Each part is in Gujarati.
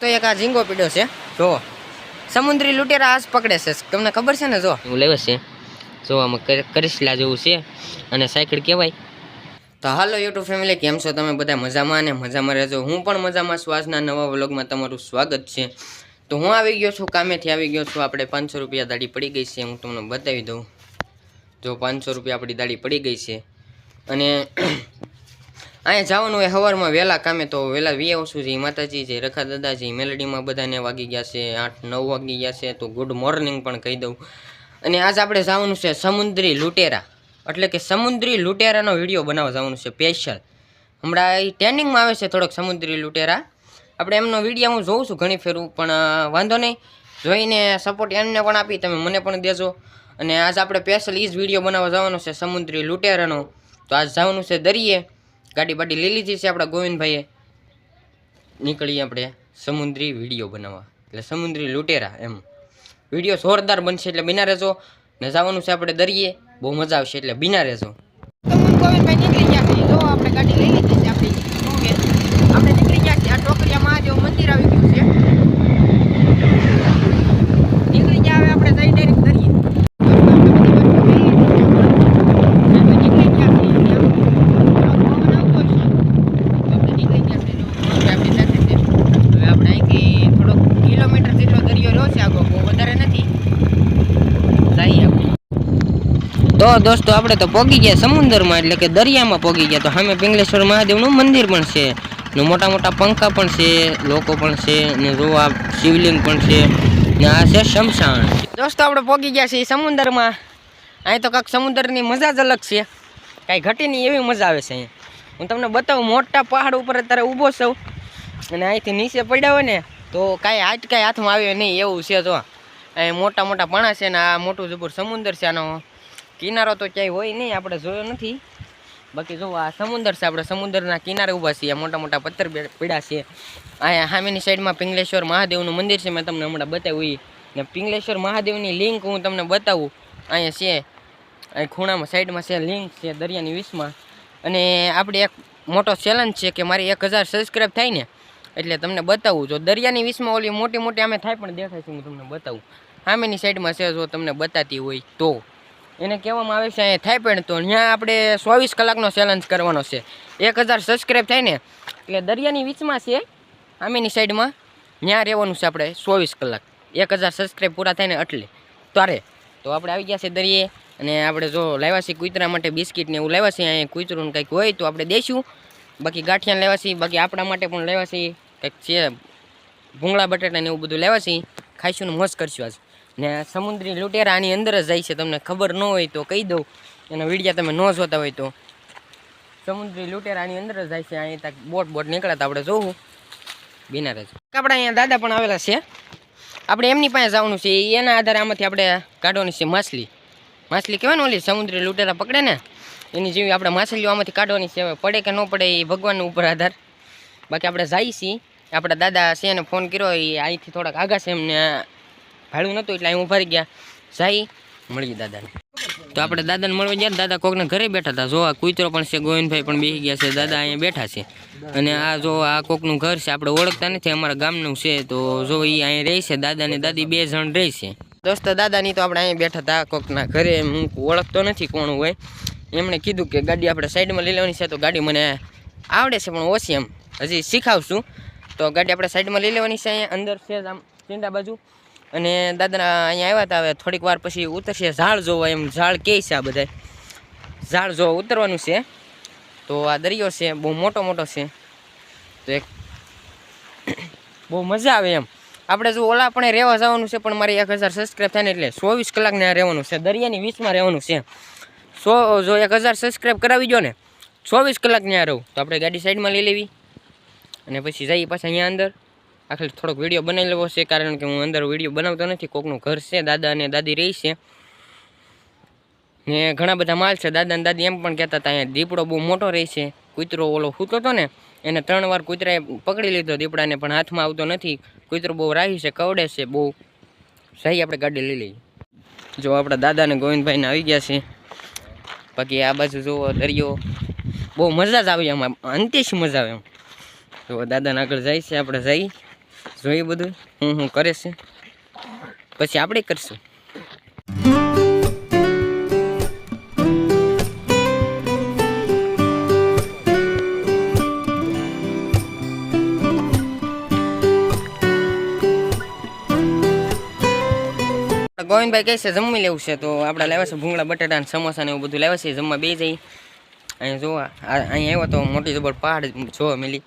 તો એક આ ઝીંગો પીડ્યો છે. જો સમુદ્રી લૂંટેરા આસ પકડે છે. તમને ખબર છે ને? જો હું લેવે છે. જો આમાં કર- કરિશલા જેવું છે અને સાયકલ કહેવાય. તો હાલો યુટ્યુબ ફેમિલી કેમ છો તમે બધા? મજામાં અને મજામાં રહેજો. હું પણ મજામાં શ્વાસના નવા વ્લોગમાં તમારું સ્વાગત છે. તો હું આવી ગયો છું કામેથી આવી ગયો છું. આપણે પાંચસો રૂપિયા દાડી પડી ગઈ છે. હું તમને બતાવી દઉં. જો પાંચસો રૂપિયા આપણી દાડી પડી ગઈ છે. અને અહીંયા જવાનું હોય સવારમાં વહેલા કામે તો વહેલા વી આવશું છે માતાજી છે રખા દાદાજી, મેલડીમાં બધાને વાગી ગયા છે, આઠ, નવ વાગી ગયા છે, તો ગુડ મોર્નિંગ પણ કહી દઉં. અને આજ આપણે જવાનું છે સમુદ્રી લૂંટેરા. એટલે કે સમુદ્રી લૂંટેરાનો વીડિયો બનાવવા જવાનું છે સ્પેશિયલ હમણાં એ ટ્રેનિંગમાં આવે છે થોડોક સમુદ્રી લૂંટેરા. આપણે એમનો વીડિયો હું જોઉં છું ઘણી ફેરું, પણ વાંધો નહીં. જોઈને સપોર્ટ એમને પણ આપી, તમે મને પણ દેજો. અને આજ આપણે સ્પેશિયલ એ જ વીડિયો બનાવવા જવાનો છે સમુદ્રી લૂંટેરાનો. તો આજ જવાનું છે દરિયે. ગાડી બાડી લઈ લીધી છે આપણા ગોવિંદભાઈએ. નીકળીએ આપણે સમુદ્રી વીડિયો બનાવવા. એટલે સમુદ્રી લૂંટેરા એમ. વીડિયો જોરદાર બનશે એટલે બિના રહેજો. ને જવાનું છે આપણે દરિયે. બહુ મજા આવશે એટલે બિના રહેજો. ગોવિંદભાઈ નીકળી ગયા છે જો આપણે ગાડી લઈ લીધી છે આપણી આપણે નીકળી ગયા છે આ ટોકરિયા મહાદેવ મંદિર આવી ગયું છે નીકળી ગયા હવે આપણે જઈ ડાયરેક્ટ દરિયે કિલોમીટર જેટલો દરિયો રહ્યો છે આગળ બહુ વધારે નથી જઈએ આપણે તો દોસ્તો, આપણે તો પોગી ગયા સમુદ્રમાં, એટલે કે દરિયામાં પોગી ગયા. તો સામે પિંગલેશ્વર મહાદેવનું મંદિર પણ છે, ને મોટા મોટા પંખા પણ છે, લોકો પણ છે, ને જો શિવલિંગ પણ છે, ને આ છે શમશાન. દોસ્તો, આપણે પોગી ગયા છીએ સમુદ્રમાં. અહીં તો કાંઈક સમુદ્રની મજા જ અલગ છે. કાંઈ ઘટી નહીં એવી મજા આવે છે અહીંયા. હું તમને બતાવું, મોટા પહાડ ઉપર અત્યારે ઊભો છું, અને અહીંથી નીચે પડ્યા હોય ને, તો કાંઈ હાથ, કાંઈ હાથમાં આવ્યો નહીં એવું છે તો અહીં મોટા મોટા પાણા છે ને આ મોટું જબર સમુદ્ર છે આનો. કિનારો તો ક્યાંય હોય નહીં, આપણે જોયો નથી. બાકી જો આ સમુદ્ર છે, આપણે સમુદ્રના કિનારે ઊભા છીએ, મોટા મોટા પથ્થર પીડા છે. અહીંયા સામેની સાઈડમાં પિંગલેશ્વર મહાદેવનું મંદિર છે, મેં તમને હમણાં બતાવ્યું. ને પિંગલેશ્વર મહાદેવની લિંક હું તમને બતાવું. અહીંયા છે, અહીં ખૂણામાં સાઈડમાં છે, લિંક છે, દરિયાની વીસમાં. અને આપણે એક મોટો ચેલેન્જ છે કે મારી એક હજાર સબસ્ક્રાઈબ થાય ને, એટલે તમને બતાવું. જો દરિયાની વીસમાં ઓલી મોટી મોટી અમે થાય પણ દેખાય છે, હું તમને બતાવું. સામેની સાઈડમાં છે, જો તમને બતાતી હોય તો. એને કહેવામાં આવે છે અહીંયા થાય પણ તો ત્યાં આપણે ચોવીસ કલાકનો ચેલેન્જ કરવાનો છે. એક હજાર સબસ્ક્રાઈબ થાય ને, એટલે દરિયાની વીચમાં છે, આમેની સાઈડમાં ત્યાં રહેવાનું છે આપણે ચોવીસ કલાક. એક હજાર સબસ્ક્રાઈબ પૂરા થાય ને એટલે. તારે. તો આપણે આવી ગયા છે દરિયે, અને આપણે જો લાવ્યા છીએ કૂતરા માટે બિસ્કિટ ને એવું લાવ્યા છીએ, અહીંયા કૂતરું કંઈક હોય તો આપણે દઈશું બાકી ગાંઠિયા લેવા છીએ, બાકી આપણા માટે પણ લેવા છીએ. કંઈક છે, ભૂંગળા બટાટા ને એવું બધું લેવા છીએ. ખાઈશું ને મોજ કરશું આજ. ને સમુદ્રી લૂંટેરા આની અંદર જ જાય છે, તમને ખબર ન હોય તો કહી દઉં. એના વિડીયા તમે ન જોતા હોય તો. સમુદ્રી લૂંટેરા આની અંદર જ જાય છે અહીં તક બોટ બોટ નીકળતા આપણે જોવું. બિનાર જ. આપણે અહીંયા દાદા પણ આવેલા છે. આપણે એમની પાસે જવાનું છે એના આધારે આમાંથી આપણે કાઢવાની છે માછલી. માછલી કહેવાય ને ઓલી સમુદ્રી લૂંટેરા પકડે ને, એની જેવી આપણે માછલીઓ આમાંથી કાઢવાની છે પડે કે ન પડે એ ભગવાન ઉપર આધાર. બાકી આપણે જાય છીએ. આપણા દાદા છે એને ફોન કર્યો, એ અહીંથી થોડાક આગા છે એમને ભાડું નહોતું એટલે અહીં ઊભા ગયા. જઈ મળીએ દાદાને. તો આપણે દાદાને મળવા ગયા દાદા કોકને ઘરે બેઠા હતા. જો આ કૂતરો પણ છે, ગોવિંદભાઈ પણ બેસી ગયા છે, દાદા અહીંયા બેઠા છે. અને આ જો આ કોકનું ઘર છે, આપણે ઓળખતા નથી, અમારા ગામનું છે. તો જો એ અહીંયા રહે છે, દાદા ને દાદી બે જણ રહે છે. દોસ્તો, દાદાની તો આપણે અહીંયા બેઠા હતા કોકના ઘરે. હું ઓળખતો નથી કોણ હોય. એમણે કીધું કે ગાડી આપણે સાઈડમાં લઈ લેવાની છે, તો ગાડી મને આવડે છે, પણ ઓછી એમ. હજી શીખાવશું. તો ગાડી આપણે સાઈડમાં લઈ લેવાની છે, અહીંયા અંદર છે, આમ ચીંડા બાજુ. અને દાદા અહીંયા આવ્યા હતા હવે થોડીક વાર પછી ઉતરશે. ઝાડ જોવા એમ, ઝાડ કે છે આ બધા ઝાડ જોવા ઉતરવાનું છે, તો આ દરિયો છે, બહુ મોટો મોટો છે. તો એક બહુ મજા આવે એમ. આપણે જો ઓલા આપણે રહેવા જવાનું છે, પણ મારે એક હજાર સબસ્ક્રાઈબ થાય ને એટલે ચોવીસ કલાકને રહેવાનું છે, દરિયાની વીસમાં રહેવાનું છે. સો, જો એક હજાર સબસ્ક્રાઈબ કરાવી દો ને, ચોવીસ કલાક ત્યાં રહું. તો આપણે ગાડી સાઈડમાં લઈ લેવી. અને પછી જઈએ પાછા અહીંયા અંદર. આખરે થોડોક વીડિયો બનાવી લેવો છે, કારણ કે હું અંદર વીડિયો બનાવતો નથી. કોકનું ઘર છે, દાદા અને દાદી રહી છે. ને ઘણા બધા માલ છે, દાદા અને દાદી એમ પણ કહેતા હતા, અહીંયા દીપડો બહુ મોટો રહે છે. કૂતરો ઓલો સૂતો હતો ને, એને ત્રણ વાર કૂતરાએ પકડી લીધો દીપડાને, પણ હાથમાં આવતો નથી. કૂતરો બહુ રાહી છે, કવડે છે, બહુ સહી આપણે ગાડી લઈ લઈએ. જો આપણા દાદા અને ગોવિંદભાઈને આવી ગયા છે. બાકી આ બાજુ જુઓ, દરિયો. બહુ મજા જ આવી આમાં અંતે મજા આવે એમ. જો દાદાને આગળ જાય છે, આપણે જઈ. જોઈએ બધું હું હું કરે છે. પછી આપણે કરશું. ગોવિંદભાઈ કહે છે જમી લેવું છે તો આપણે લાવ્યા છે ભૂંગળા, બટાટા અને સમોસા ને એવું બધું લાવ્યા છે, જમવા બે જઈ અહીંયા જોવા અહીંયા આવ્યો તો મોટી જબર પહાડ જોવા મેલી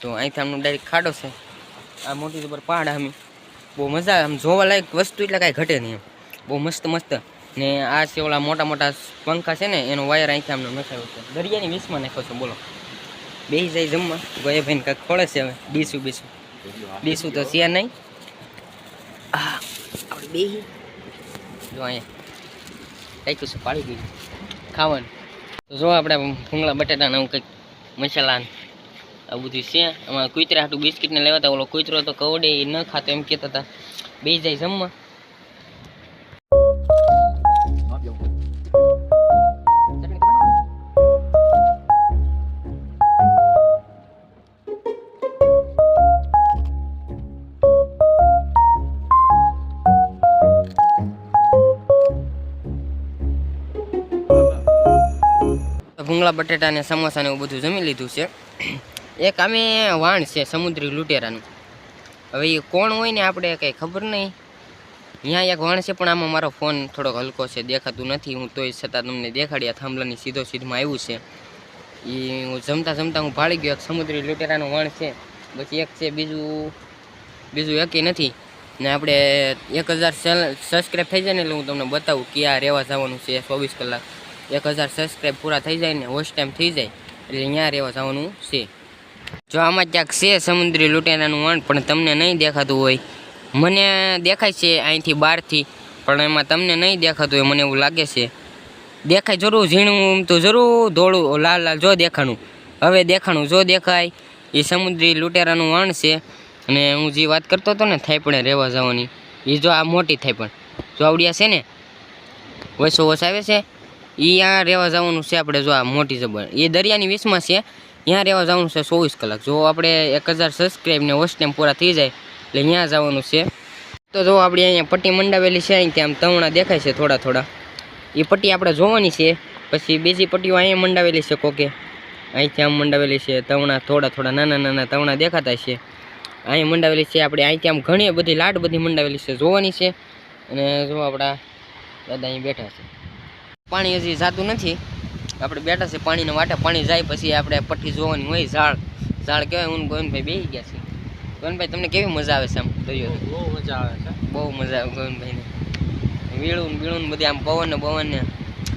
તો અહીંથી આમનું ડાયરેક્ટ ખાડો છે. આ મોટી ઉપર પહાડ આમ. બહુ મજા આવે. આમ જોવા લાયક વસ્તુ એટલે કાંઈ ઘટે નહીં બહુ મસ્ત મસ્ત. ને આ છે ઓલા મોટા મોટા પંખા છે ને, એનો વાયર અહીંથી આમનો નખાયો છે. દરિયાની વીસમાં નાખ્યો છે, બોલો. બે જાય જમવા. ગયે ભાઈને કાંઈક ખોળે છે હવે. ડીસું બીસું. ડીસું તો છે નહીં. આપણે બે જો અહીંયા. રાખ્યું છે, પાડી દીધું. ખાવાનું. જો આપણે ભૂંગળા બટાટાને હું કંઈક મસાલા ને આ બધું છે. આમાં કુતરા હાટું બિસ્કિટને લેવા હતા, ઓલો કુતરો તો કવડે એ ન ખાતો એમ કહેતા હતા. બે જાય જમવા. ભૂંગળા, બટેટા ને સમોસા ને એવું બધું જમી લીધું છે. એક આમે વાણ છે સમુદ્રી લૂંટેરાનું. હવે એ કોણ હોય ને આપણે કંઈ ખબર નહીં. અહીંયા એક વાણ છે, પણ આમાં મારો ફોન થોડોક હલકો છે, દેખાતું નથી. હું તોય છતાં તમને દેખાડ્યા, થાંભલાની સીધો સીધમાં આવ્યું છે. એ હું જમતા જમતા હું ભાળી ગયો, એક સમુદ્રી લૂંટેરાનું વાણ છે. પછી એક છે બીજું બીજું એકેય નથી. ને આપણે એક હજાર સબસ્ક્રાઈબ થઈ જાય ને એટલે હું તમને બતાવું ક્યાં રહેવા જવાનું છે ચોવીસ કલાક. એક હજાર સબસ્ક્રાઈબ પૂરા થઈ જાય ને હોસ્ટ ટાઈમ થઈ જાય, એટલે અહીંયા રહેવા જવાનું છે. જો આમાં ક્યાંક છે સમુદ્રી લૂંટેરાનું વણ, પણ તમને નહીં દેખાતું હોય. મને દેખાય છે અહીંથી બહારથી, પણ એમાં તમને નહીં દેખાતું હોય, મને એવું લાગે છે. દેખાય જરૂર ઝીણું, તો જરૂર ધોળું, લાલ લાલ, જો દેખાણું. હવે દેખાણું જો દેખાય, એ સમુદ્રી લૂંટેરાનું વણ છે. અને હું જે વાત કરતો હતો ને થાઈપણે રહેવા જવાની, એ જો આ મોટી થાઈપણ જો આવડિયા છે ને, વસો વસ આવે છે એ આ રહેવા જવાનું છે આપણે જો આ મોટી જબર. એ દરિયાની વીસમાં છે ત્યાં રહેવા જવાનું છે ચોવીસ કલાક. જો આપણે એક હજાર સબસ્ક્રાઈબને વોચ ટાઈમ પૂરા થઈ જાય, એટલે ત્યાં જવાનું છે. તો જો આપણે અહીંયા પટ્ટી મંડાવેલી છે, અહીંથી આમ તવણા દેખાય છે થોડા થોડા. એ પટ્ટી આપણે જોવાની છે, પછી બીજી પટ્ટીઓ અહીંયા મંડાવેલી છે કોકે. અહીંથી આમ મંડાવેલી છે તમણા થોડા થોડા નાના નાના તમણા દેખાતા છે. અહીં મંડાવેલી છે આપણે, અહીંથી આમ ઘણી બધી લાડ બધી મંડાવેલી છે, જોવાની છે. અને જો આપણા દાદા અહીં બેઠા છે. પાણી હજી જાતું નથી. આપણે બેઠા છે પાણીના વાટે પાણી જાય પછી આપણે પઠ્ઠી જોવાની હોય ઝાડ ઝાડ કહેવાય હું ને ગોવિંદભાઈ બેસી ગયા છે. ગોવિંદભાઈ તમને કેવી મજા આવે છે આમ દરિયો બહુ મજા આવે છે. બહુ મજા આવે ગોવિંદભાઈને વીળું ને બધી આમ પવન ને પવન ને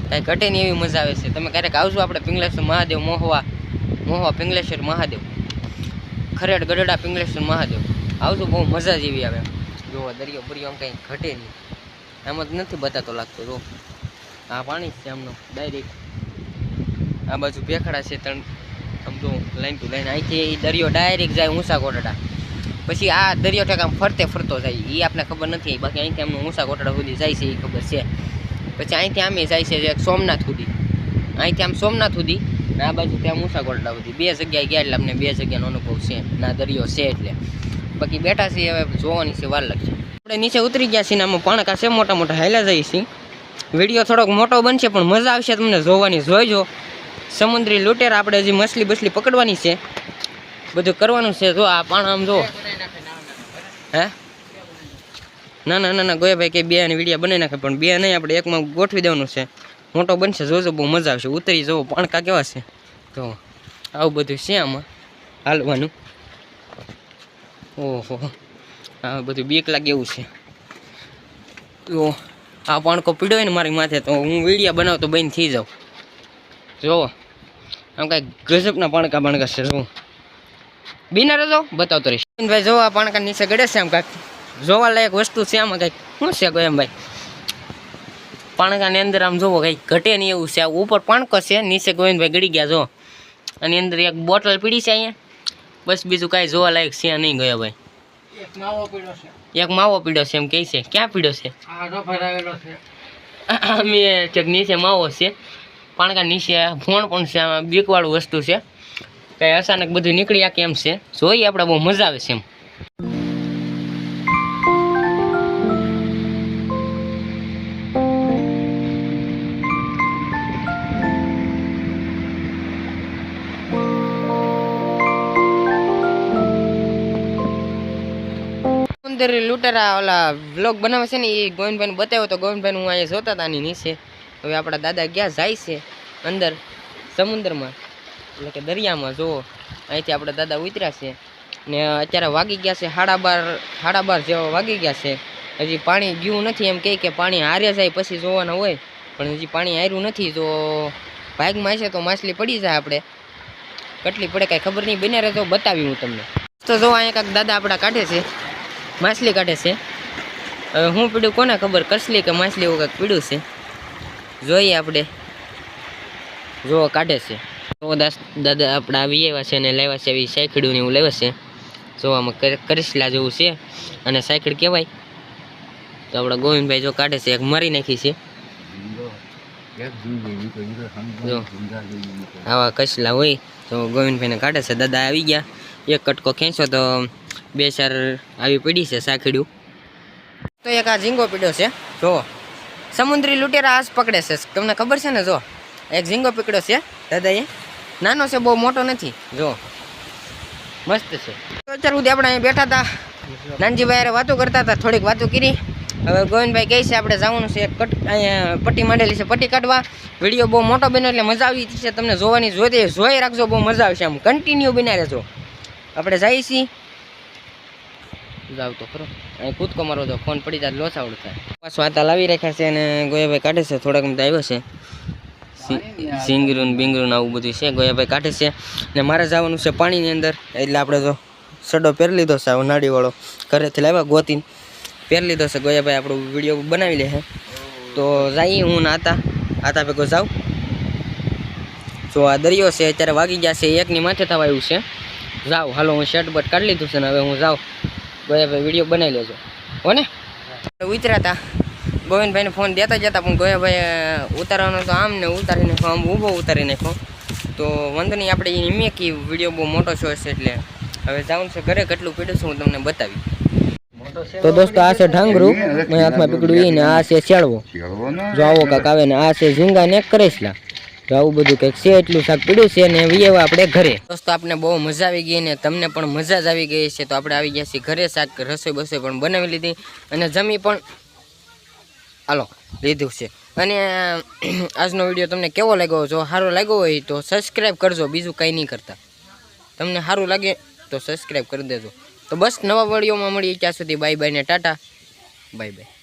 કાંઈ ઘટે નહીં એવી મજા આવે છે. તમે ક્યારેક આવજો આપણે પિંગલેશ્વર મહાદેવ મોહવા મોહવા પિંગલેશ્વર મહાદેવ. ખરેડ ગઢડા પિંગલેશ્વર મહાદેવ. આવજો બહુ મજા જેવી આવે જોવા દરિયો બરિયો આમ કાંઈ ઘટે નહીં. આમ જ નથી બતાતો લાગતો જો. આ પાણી છે આમનો ડાયરેક્ટ આ બાજુ ભેખડા છે ત્રણ. સમજો લાઈન ટુ લાઈન અહીંથી દરિયો ડાયરેક્ટ જાય ઊંચા કોટડા પછી આ દરિયો ઠેક આમ ફરતે ફરતો જાય. એ આપણે ખબર નથી. બાકી અહીંથી આમનું ઊંચા કોટડા સુધી જાય છે એ ખબર છે. પછી અહીંથી આમે જાય છે સોમનાથ સુધી. અહીંથી આમ સોમનાથ સુધી આ બાજુ ત્યાં ઊંચા કોટડા સુધી. બે જગ્યાએ ગયા એટલે અમને બે જગ્યાનો અનુભવ છે. ના દરિયો છે એટલે. બાકી બેઠા છીએ હવે, જોવાની છે વાર લાગશે. આપણે નીચે ઉતરી ગયા છીએ ને આમાં પાણકા છે, મોટા મોટા હાલ્યા જઈએ છીએ. વીડિયો થોડોક મોટો બનશે, પણ મજા આવશે તમને જોવાની. જોઈજો. સમુદ્રી લૂંટેર આપણે હજી મછલી બસલી પકડવાની છે. બધું કરવાનું છે. જો આ પાણ આમ જો. હે? ના ના ના ના, ગોયાભાઈ કે બે વીડિયા બનાવી નાખે, પણ બે નહીં, આપણે એકમાં ગોઠવી દેવાનું છે. મોટો બનશે, જોજો, બહુ મજા આવશે. ઉતરી જવો. પાણકા કેવા છે? તો આવું બધું છે આમાં. હાલવાનું. ઓહો. આ બધું બીક લાગે એવું છે. તો આ પાણકો પીડ્યો હોય ને મારી માથે, તો હું વીડિયા બનાવતો બંધ થઈ જાઉં. જોવો આમ કાંઈ ગજબના પાણકા પાણકા છે જો બિના રહેજો બતાવતો રહીશ. ભાઈ જો આ પાણકા નીચે ગડે છે આમ કાંઈક. જોવા લાયક વસ્તુ છે આમાં કંઈક. શું છે કોઈ એમ ભાઈ? પાણકાની અંદર આમ જોવો કંઈક ઘટે નહીં એવું છે. આ ઉપર પાણકો છે નીચે ગોવિંદભાઈ ગળી ગયા જો. અને અંદર એક બોટલ પીડી છે અહીંયા. બસ બીજું કાંઈ જોવા લાયક છે નહીં ગયા ભાઈ. એક માવો પીડો છે. એમ કે છે. ક્યાં પીડો છે? અમે નીચે માવો છે. પાણકા નીચે ફોન પણ છે, આમાં બીકવાળું વસ્તુ છે. કંઈ અચાનક બધું નીકળ્યા કેમ છે? જોઈએ આપણે બહુ મજા આવે છે એમ. અંદર લૂંટારા ઓલા બ્લોગ બનાવે છે ને એ ગોવિંદભાઈને બતાવ્યો તો ગોવિંદભાઈ હું અહીંયા જોતા હતા નીચે. હવે આપણા દાદા ગયા જાય છે અંદર સમુદ્રમાં. એટલે કે દરિયામાં, જુઓ. અહીંથી આપણા દાદા ઉતર્યા છે. ને અત્યારે વાગી ગયા છે સાડા બાર સાડા બાર જેવા વાગી ગયા છે. હજી પાણી ગયું નથી એમ કહે કે પાણી હારે જાય પછી જોવાના હોય. પણ હજી પાણી હાર્યું નથી જો ભાગમાં હશે તો માછલી પડી જાય આપણે. કેટલી પડે કાંઈ ખબર નહીં, બને રહેતો બતાવી હું તમને. તો જો અહીંયા કાંઈક દાદા આપણા કાઢે છે, માછલી કાઢે છે. હવે હું પીડું કોને ખબર, કસલી કે માછલી એવું કાંઈક પીડું છે? જોઈએ આપણે. જો કાઢે છે. તો દાસ દાદા આપણા આવી આવ્યા છે અને લેવા છે એવી સાયકડું ને એવું લેવા છે. જોવામાં કર- જેવું છે અને સાયકડ કહેવાય. તો આપણા ગોવિંદભાઈ જો કાઢે છે એક મારી નાખી છે. જો આવા કસલા હોય તો ગોવિંદભાઈને કાઢે છે. દાદા આવી ગયા. એક કટકો ખેંચો તો બે ચાર આવી પડી છે સાખડ્યું તો એક આ ઝીંગો પીડ્યો છે. જો સમુદ્રી લૂંટેરા આસ પકડે છે. તમને ખબર છે ને? જો, એક ઝીંગો પકડ્યો છે, દાદાએ. નાનો છે, બહુ મોટો નથી. જો, મસ્ત છે. તો અત્યાર સુધી આપણે અહીં બેઠા હતા. નાનજીભાઈ હારે વાતો કરતા હતા, થોડીક વાતો કરી. હવે ગોવિંદભાઈ કહે છે, આપણે જવાનું છે કટ, અહીંયા પટ્ટી માંડેલી છે, પટ્ટી કાઢવા. વીડિયો બહુ મોટો બન્યો એટલે મજા આવી છે. તમને જોવાની જોઈ જોઈ રાખજો, બહુ મજા આવશે. આમ કન્ટિન્યુ બના રહેજો. આપણે જઈએ છીએ. જાવ તો ખરો. અહીં કૂદકો મારો તો ફોન પડી જાય લોસાવડ થાય. આતા લાવી રાખ્યા છે અને ગોયાભાઈ કાઢે છે, થોડાક મત આવ્યો છે. સિંગરૂન, બિંગરૂન આવું બધું છે, ગોયાભાઈ કાઢે છે. ને મારે જવાનું છે પાણીની અંદર, એટલે આપણે તો સડો પહેરી લીધો છે નાળીવાળો ઘરેથી લાવ્યા ગોતીને. પહેરી લીધો છે ગોયાભાઈ, આપણો વીડિયો બનાવી લે છે તો જઈએ હું નાતા આતા ભેગો જાઉં. જો આ દરિયો છે, અત્યારે વાગી ગયા છે, એકની માથે થવા આવ્યું છે. જાઉં, હાલો હું શર્ટ બટ કાઢી લીધું છે ને હવે હું જાઉં. ગોયાભાઈ વીડિયો બનાવી લેજો હો. ને ઉતરાતા. ગોવિંદભાઈને ફોન દેતા જતા પણ ગોયાભાઈ ઉતારવાનો તો આમ ને ઉતારી નાખો આમ ઊભો ઉતારી નાખો તો વાંધો નહીં આપણે એ મેકી વીડિયો બહુ મોટો શો છે એટલે હવે જાઉં છે ઘરે કેટલું પીડું છું હું તમને બતાવી તો દોસ્તો આ છે ઢાંગરું. મેં હાથમાં પીકડું એ ને આ છે શેળવો જો આવો કાક આવે ને આ છે ઝીંગા ને કરેસલા તો આવું બધું કંઈક છે, એટલું શાક પડ્યું છે ને વિયેવા આપણે ઘરે. દોસ્તો આપણે બહુ મજા આવી ગઈ ને તમને પણ મજા જ આવી ગઈ છે તો આપણે આવી ગયા છીએ ઘરે શાક રસોઈ બસોઈ પણ બનાવી લીધી અને જમી પણ હાલો, લીધું છે. અને આજનો વીડિયો તમને કેવો લાગ્યો? જો સારો લાગ્યો હોય તો સબસ્ક્રાઈબ કરજો, બીજું કંઈ નહીં કરતા. તમને સારું લાગે તો સબસ્ક્રાઈબ કરી દેજો. તો બસ, નવા વિડીયોમાં મળીએ ત્યાં સુધી. બાય બાય ને ટાટા. Bye bye